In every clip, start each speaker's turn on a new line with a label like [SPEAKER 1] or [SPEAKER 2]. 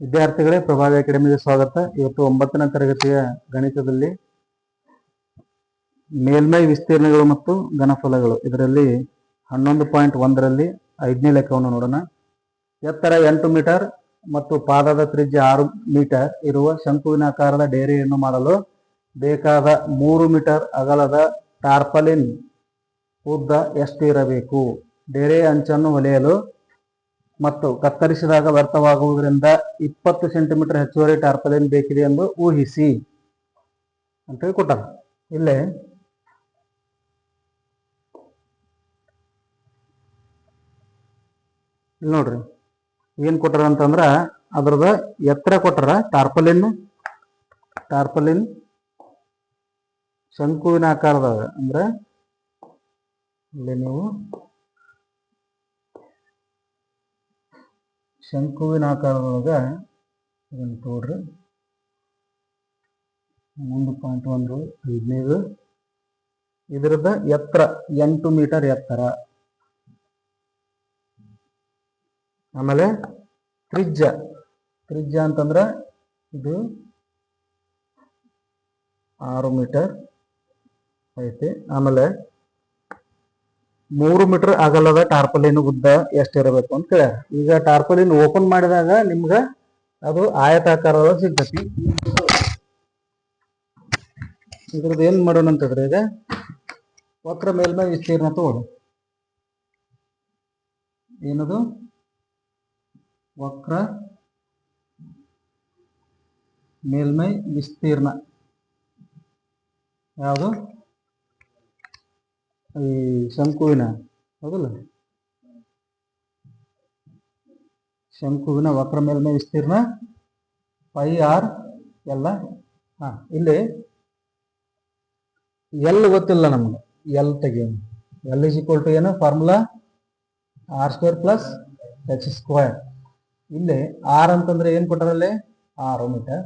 [SPEAKER 1] ವಿದ್ಯಾರ್ಥಿಗಳೇ ಪ್ರಭಾವಿ ಅಕಾಡೆಮಿಗೆ ಸ್ವಾಗತ. ಇವತ್ತು ಒಂಬತ್ತನೇ ತರಗತಿಯ ಗಣಿತದಲ್ಲಿ ಮೇಲ್ಮೈ ವಿಸ್ತೀರ್ಣಗಳು ಮತ್ತು ಘನಫಲಗಳು. ಇದರಲ್ಲಿ ಹನ್ನೊಂದು ಪಾಯಿಂಟ್ ಒಂದರಲ್ಲಿ ಐದನೇ ಲೆಕ್ಕವನ್ನು ನೋಡೋಣ. ಎತ್ತರ ಎಂಟು ಮೀಟರ್ ಮತ್ತು ಪಾದದ ತ್ರಿಜ್ಯ ಆರು ಮೀಟರ್ ಇರುವ ಶಂಕುವಿನಾಕಾರದ ಡೇರೆಯನ್ನು ಮಾಡಲು ಬೇಕಾದ ಮೂರು ಮೀಟರ್ ಅಗಲದ ಟಾರ್ಪಲಿನ್ ಉದ್ದ ಎಷ್ಟು ಇರಬೇಕು ಡೇರೆ ಅಂಚನ್ನು ಹೊಲೆಯಲು ಮತ್ತು ಕತ್ತರಿಸಿದಾಗ ವ್ಯರ್ಥವಾಗುವುದರಿಂದ ಇಪ್ಪತ್ತು ಸೆಂಟಿಮೀಟರ್ ಹೆಚ್ಚುವರಿ ಟಾರ್ಪಲಿನ್ ಬೇಕಿದೆ ಎಂದು ಊಹಿಸಿ ಅಂತೇಳಿ ಕೊಟ್ಟಾರ. ಇಲ್ಲೇ ಇಲ್ಲಿ ನೋಡ್ರಿ, ಏನ್ ಕೊಟ್ಟಾರ ಅಂತಂದ್ರ ಅದ್ರದ ಎತ್ತರ ಕೊಟ್ಟಾರ ಟಾರ್ಪಲಿನ್ ಟಾರ್ಪಲಿನ್ ಶಂಕುವಿನ ಆಕಾರದಾಗ ಅಂದ್ರೆ ಇಲ್ಲಿ ನೀವು ಶಂಕುವಿನ ಆಕಾರದೊಳಗ ಇದನ್ನು ತೋಡ್ರಿ. ಒಂದು ಪಾಯಿಂಟ್ ಒಂದು, ಹದಿನೈದು. ಇದರದ ಎತ್ತರ, ಎಂಟು ಮೀಟರ್ ಎತ್ತರ. ಆಮೇಲೆ ತ್ರಿಜ್ಯ. ತ್ರಿಜ್ಯ ಅಂತಂದ್ರೆ ಇದು ಆರು ಮೀಟರ್ ಐತಿ. ಆಮೇಲೆ ಮೂರು ಮೀಟರ್ ಅಗಲದ ಟಾರ್ಪಲಿನ್ ಉದ್ದ ಎಷ್ಟಿರಬೇಕು ಅಂತ ಕೇಳ್ಯಾರ. ಈಗ ಟಾರ್ಪಲಿನ್ ಓಪನ್ ಮಾಡಿದಾಗ ನಿಮ್ಗ ಅದು ಆಯತಾಕಾರದ ಸಿಗ್ತತಿ. ಇದ್ರದ್ದು ಏನ್ ಮಾಡೋಣ ಅಂತಂದ್ರೆ ಈಗ ವಕ್ರ ಮೇಲ್ಮೈ ವಿಸ್ತೀರ್ಣ ತಗೊಳ್ಳು. ಏನದು? ವಕ್ರ ಮೇಲ್ಮೈ ವಿಸ್ತೀರ್ಣ. ಯಾವುದು? ಈ ಶಂಕುವಿನ, ಹೌದಲ್ಲ? ಶಂಕುವಿನ ವಕ್ರ ಮೇಲ್ಮೈ ವಿಸ್ತೀರ್ಣ, ಪೈ ಆರ್ ಎಲ್ಲ? ಹಾ, ಇಲ್ಲಿ ಎಲ್ ಗೊತ್ತಿಲ್ಲ ನಮ್ಗೆ. ಎಲ್ ತೆಗಿಯೋಣ. ಎಲ್ ಇಸ್ ಈಕ್ವಲ್ ಟು ಏನು? Formula R square plus H square ಇಲ್ಲಿ ಆರ್ ಅಂತಂದ್ರೆ ಏನು ಕೊಟ್ಟಾರಲ್ಲಿ? ಆರು ಮೀಟರ್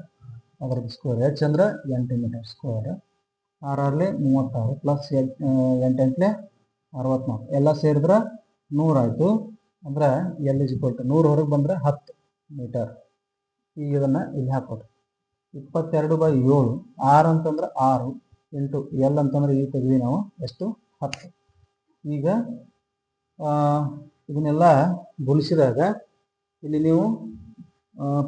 [SPEAKER 1] ಅದ್ರದ್ದು ಸ್ಕ್ವೇರ್ ಎಚ್ ಅಂದ್ರೆ ಎಂಟು ಮೀಟರ್ ಸ್ಕ್ವೇರ್ ಆರಲ್ಲಿ ಮೂವತ್ತಾರು ಪ್ಲಸ್ ಎಂಟೆಂಟ್ಲೆ ಅರವತ್ನಾಲ್ಕು. ಎಲ್ಲ ಸೇರಿದ್ರೆ ನೂರಾಯಿತು. ಅಂದ್ರೆ ಎಲ್ ಇಸ್ ಇಕ್ವಲ್ ಟು ನೂರು ಹೊರಗೆ ಬಂದ್ರೆ ಹತ್ತು ಮೀಟರ್ ಈಗ ಇದನ್ನು ಇಲ್ಲಿ ಹಾಕೋದು ಇಪ್ಪತ್ತೆರಡು ಬೈ ಏಳು. ಆರು ಅಂತಂದ್ರೆ ಆರು ಇಂಟು ಎಲ್ ಅಂತಂದ್ರೆ ಈ ತೆಗೆದ್ವಿ ನಾವು. ಎಷ್ಟು? ಹತ್ತು. ಈಗ ಇದನ್ನೆಲ್ಲ ಗುಣಿಸಿದಾಗ ಇಲ್ಲಿ ನೀವು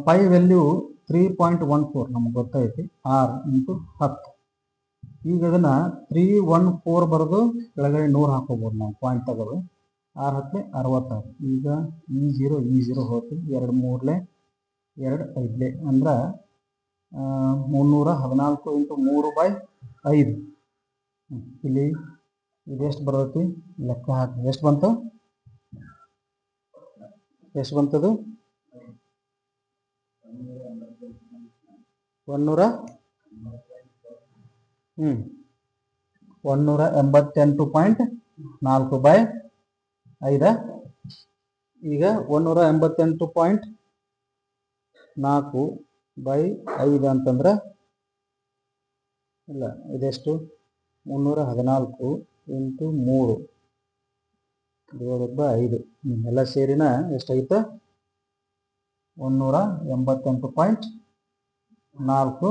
[SPEAKER 1] pi value three point one four ನಮ್ಗೆ ಗೊತ್ತೈತಿ ಆರು ಇಂಟು ಹತ್ತು. ಈಗ ಅದನ್ನ ತ್ರೀ ಒನ್ ಫೋರ್ ಬರೆದು ಕೆಳಗಡೆ ನೂರು ಹಾಕೋಬೋದು ನಾವು ಪಾಯಿಂಟ್ ತಗೋದು. ಆರು ಹತ್ತಲೆ ಅರವತ್ತಾರು. ಈಗ ಈ ಜೀರೋ ಈ ಜೀರೋ ಹೋಯ್ತು ಎರಡು ಮೂರಲೆ ಎರಡು ಐದಲೆ ಅಂದ್ರೆ ಮುನ್ನೂರ ಹದಿನಾಲ್ಕು ಇಂಟು ಮೂರು ಬೈ ಐದು. ಇಲ್ಲಿ ಇದೆಷ್ಟು ಬರ್ತೈತಿ? ಲೆಕ್ಕ ಹಾಕಿ. ಎಷ್ಟು ಬಂತು? ಎಷ್ಟು ಬಂತದು? ಒಂದೂರ ಹ್ಮ್. ಒಂದೂರ ಎಂಬತ್ತೆಂಟು ಪಾಯಿಂಟ್ ನಾಲ್ಕು ಬೈ ಐದ. ಈಗ ಒಂದೂರ ಎಂಬತ್ತೆಂಟು ಪಾಯಿಂಟ್ ನಾಲ್ಕು ಬೈ ಐದು ಅಂತಂದ್ರೆ, ಇಲ್ಲ, ಇದೆಷ್ಟು? ಮುನ್ನೂರ ಹದಿನಾಲ್ಕು ಇಂಟು ಮೂರು ಡಿವೈಡೆಡ್ ಬೈ ಐದು. ಎಲ್ಲ ಸೇರಿನ ಎಷ್ಟಾಗಿತ್ತು ಒಂದೂರ ಎಂಬತ್ತೆಂಟು ಪಾಯಿಂಟ್ ನಾಲ್ಕು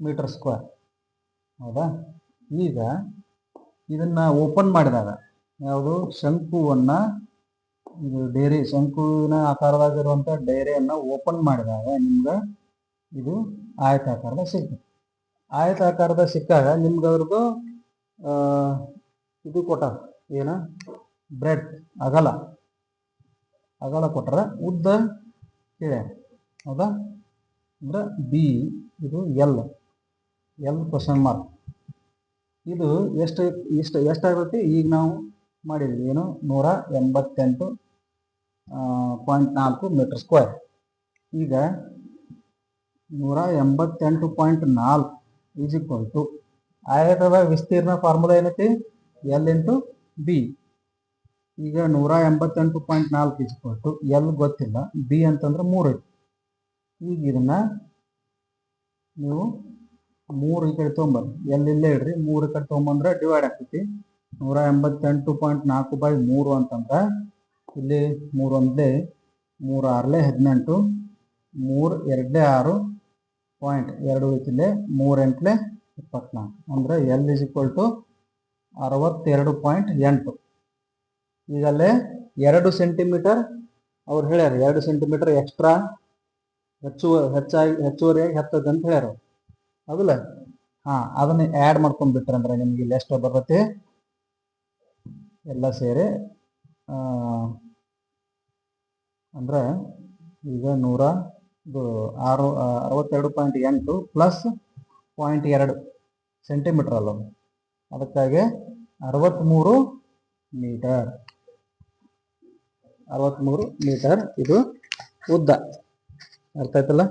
[SPEAKER 1] ಮೀಟರ್ ಸ್ಕ್ವೇರ್. ಹೌದಾ? ಈಗ ಇದನ್ನ ಓಪನ್ ಮಾಡಿದಾಗ ಯಾವುದು? ಶಂಕುವನ್ನ ಇದು ಡೇರೆ, ಶಂಕುವಿನ ಆಕಾರದಾಗಿರುವಂಥ ಡೈರಿಯನ್ನು ಓಪನ್ ಮಾಡಿದಾಗ ನಿಮ್ಗೆ ಇದು ಆಯತಾಕಾರದ ಸಿಗ್ತದೆ. ಆಯತಾಕಾರದ ಸಿಕ್ಕಾಗ ನಿಮ್ಗೆ ಅವ್ರದ್ದು ಇದು ಕೊಟ್ಟಾರ, ಏನ? ಬ್ರೆಡ್ ಅಗಲ. ಅಗಲ ಕೊಟ್ಟರೆ, ಉದ್ದ ಹೇಳ್ಯಾರ ಹೌದಾ? ಅಂದ್ರೆ ಬಿ, ಇದು ಎಲ್. ಎಲ್ ಕ್ವಶನ್ ಮಾರ್ಕ್ ಇದು ಎಷ್ಟು ಇಷ್ಟು ಎಷ್ಟಾಗುತ್ತೆ? ಈಗ ನಾವು ಮಾಡಿದ್ವಿ ಏನು? ನೂರ ಎಂಬತ್ತೆಂಟು ಪಾಯಿಂಟ್ ನಾಲ್ಕು ಮೀಟರ್ ಸ್ಕ್ವೇರ್ ಈಗ ನೂರ ಎಂಬತ್ತೆಂಟು ಪಾಯಿಂಟ್ ನಾಲ್ಕು ಈಸ್ ಈಕ್ವಲ್ ಟು ಆಯತದ ವಿಸ್ತೀರ್ಣ ಫಾರ್ಮುಲಾ ಏನೈತಿ? ಎಲ್ ಇಂಟು ಬಿ ಈಗ ನೂರ ಎಂಬತ್ತೆಂಟು ಪಾಯಿಂಟ್ ನಾಲ್ಕು ಈಸ್ ಈಕ್ವಲ್ ಟು ಎಲ್ ಗೊತ್ತಿಲ್ಲ. ಬಿ ಅಂತಂದ್ರೆ ಮೂರು ಈಗ ಇದನ್ನ ನೀವು ಮೂರು ಈ ಕಡೆ ಎಲ್ಲಿ ಇಲ್ಲೇ ಇಡ್ರಿ ಮೂರು ಈ ಕಡೆ ತೊಗೊಂಬಂದ್ರೆ ಡಿವೈಡ್ ಆಗ್ತೈತಿ. ನೂರ ಎಂಬತ್ತೆಂಟು ಪಾಯಿಂಟ್ ನಾಲ್ಕು ಬೈ ಮೂರು ಅಂತಂದ್ರೆ, ಇಲ್ಲಿ ಮೂರು ಒಂದ್ಲೆ, ಮೂರು ಆರ್ಲೆ ಹದಿನೆಂಟು, ಮೂರು ಎರಡೇ ಆರು ಪಾಯಿಂಟ್ ಎರಡು ಉಳಿತಿಲೆ ಮೂರು ಎಂಟ್ಲೆ ಇಪ್ಪತ್ನಾಲ್ಕು. ಅಂದರೆ ಎಲ್ ಇಸ್ ಈಕ್ವಲ್ ಟು ಅರವತ್ತೆರಡು ಪಾಯಿಂಟ್ ಎಂಟು. ಈಗಲ್ಲೇ ಎರಡು ಸೆಂಟಿಮೀಟರ್ ಅವ್ರು ಹೇಳ್ಯಾರ, ಎರಡು ಸೆಂಟಿಮೀಟರ್ ಎಕ್ಸ್ಟ್ರಾ ಹೆಚ್ಚು ಹೆಚ್ಚಾಗಿ ಹೆಚ್ಚುವರಿಯಾಗಿ ಹತ್ತದಂತ ಹೇಳ್ಯಾರ ಹೌದಲ್ಲ? ಹಾಂ, ಅದನ್ನ ಆ್ಯಡ್ ಮಾಡ್ಕೊಂಡ್ಬಿಟ್ರೆ ಅಂದ್ರೆ ನಿಮ್ಗೆ ಇಲ್ಲಿ ಎಷ್ಟು ಬರುತ್ತೆ? ಎಲ್ಲ ಸೇರಿ ಅಂದ್ರೆ ಈಗ ನೂರ ಇದು ಆರು ಅರವತ್ತೆರಡು ಪಾಯಿಂಟ್ ಎಂಟು ಪ್ಲಸ್ ಪಾಯಿಂಟ್ ಎರಡು ಸೆಂಟಿಮೀಟರ್ ಅಲ್ಲ ಅದು. ಅದಕ್ಕಾಗಿ ಅರವತ್ತ್ಮೂರು ಮೀಟರ್ ಅರವತ್ತ್ಮೂರು ಮೀಟರ್ ಇದು ಉದ್ದ. ಅರ್ಥ ಆಯ್ತಲ್ಲ?